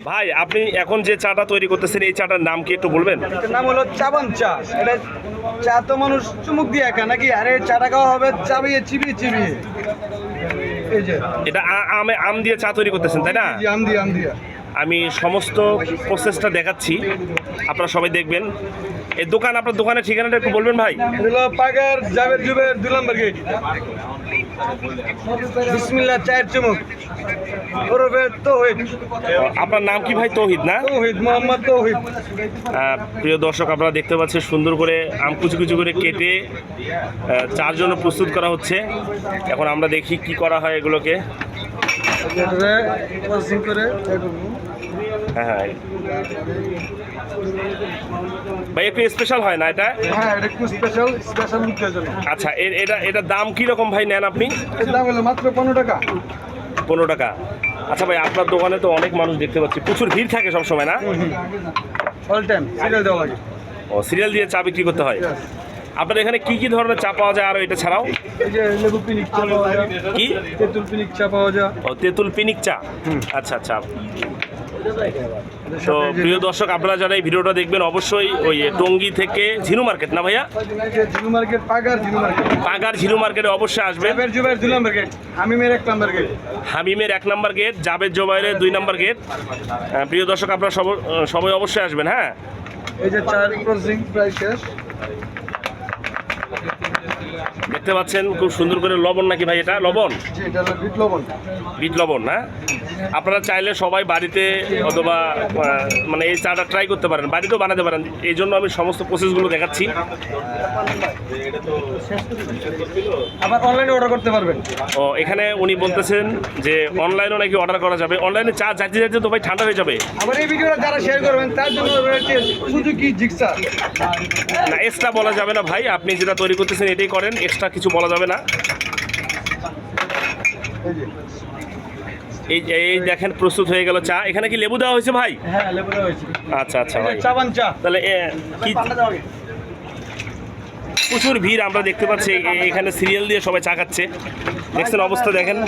ভাই আপনি এখন যে চাটা তৈরি করতেছেন এই চাটার নাম কি একটু বলবেন? এটার নাম হলো চাবান চা। এটা চা তো মানুষ চুমুক দিয়ে একা নাকি? আরে চাটা খাওয়া হবে চাবিয়ে চিবিয়ে চিবিয়ে। এই যে। এটা আমে আম দিয়ে চা তৈরি করতেছেন তাই না? আম দিয়ে আম দিয়ে। আমি সমস্ত প্রসেসটা দেখাচ্ছি। আপনারা সবাই দেখবেন। এই দোকান আপনার দোকানের ঠিকানাটা একটু বলবেন ভাই? এটা হলো পাগার জাবের জুবের দুই নম্বর গেট বিসমিল্লাহ চায়ের চুমুক। ওরফে তৌহিদ। আপনার নাম কি ভাই? তৌহিদ না? তৌহিদ মোহাম্মদ তৌহিদ। প্রিয় দর্শক আপনারা দেখতে পাচ্ছেন সুন্দর করে আম কুচি কুচি করে কেটে চার জন্য প্রস্তুত করা হচ্ছে। এখন আমরা দেখি কি করা হয় এগুলোকে। করে। হ্যাঁ হ্যাঁ। ভাই একটু স্পেশাল হয় না এটা? হ্যাঁ এটা একটু স্পেশাল স্পেশাল লুকের জন্য। আচ্ছা এর এটা এটা দাম কি রকম ভাই নেন আপনি? দাম হলো মাত্র পনেরো টাকা। পনেরো টাকা। আচ্ছা ভাই আপনার দোকানে তো অনেক মানুষ দেখতে পাচ্ছি। প্রচুর ভিড় থাকে সব সময় না অল টাইম সিরিয়াল দেওয়া লাগে। ও সিরিয়াল দিয়ে চা বিক্রি করতে হয়? আপনার এখানে কি কি ধরনের চা পাওয়া যায় আর এটা ছাড়াও? লেবু পিনিক চা পাওয়া যায়। কি? তেঁতুল পিনিক চা পাওয়া যায়। ও তেঁতুল পিনিক চা। আচ্ছা আচ্ছা। তো প্রিয় দর্শক, আপনারা যারা এই ভিডিওটা দেখবেন, অবশ্যই ওই টঙ্গি থেকে ঝিনু মার্কেট না ভাইয়া? ঝিনু মার্কেট পাগার ঝিনু মার্কেট পাগার ঝিনু মার্কেটে অবশ্যই আসবেন। জুবের দুই নম্বর গেট হামিমের এক নম্বর গেট হামিমের এক নম্বর গেট জাবেদ জোবাইরের দুই নম্বর গেট। প্রিয় দর্শক, আপনারা সব- সবাই অবশ্যই আসবেন হ্যাঁ? এই যে চার প্রায় শেষ। দেখতে পাচ্ছেন খুব সুন্দর করে লবণ নাকি ভাই এটা? লবণ? বিট লবণ। না? আপনারা চাইলে সবাই বাড়িতে অথবা মানে এই চাটা ট্রাই করতে পারেন বাড়িতেও বানাতে পারেন। এই জন্য আমি সমস্ত প্রসেসগুলো দেখাচ্ছি। আবার অনলাইনে অর্ডার করতে পারবেন। ও এখানে উনি বলতেছেন যে অনলাইনেও নাকি অর্ডার করা যাবে। অনলাইনে চা যাইতে যাইতে তো ভাই ঠান্ডা হয়ে যাবে। আবার এই ভিডিওটা যারা শেয়ার করবেন তার জন্য সুজুকি জিক্সার না এক্সট্রা বলা যাবে না ভাই। আপনি যেটা তৈরি করতেছেন এটাই করেন। এক্সট্রা কিছু বলা যাবে না। এই এই এই দেখেন প্রস্তুত হয়ে গেল চা। এখানে কি লেবু দেওয়া হয়েছে ভাই? হ্যাঁ লেবু দেওয়া হয়েছে। আচ্ছা আচ্ছা ভাই। চা তাহলে কি প্রচুর ভিড় আমরা দেখতে পাচ্ছি। এখানে সিরিয়াল দিয়ে সবাই চা খাচ্ছে। দেখছেন অবস্থা দেখেন।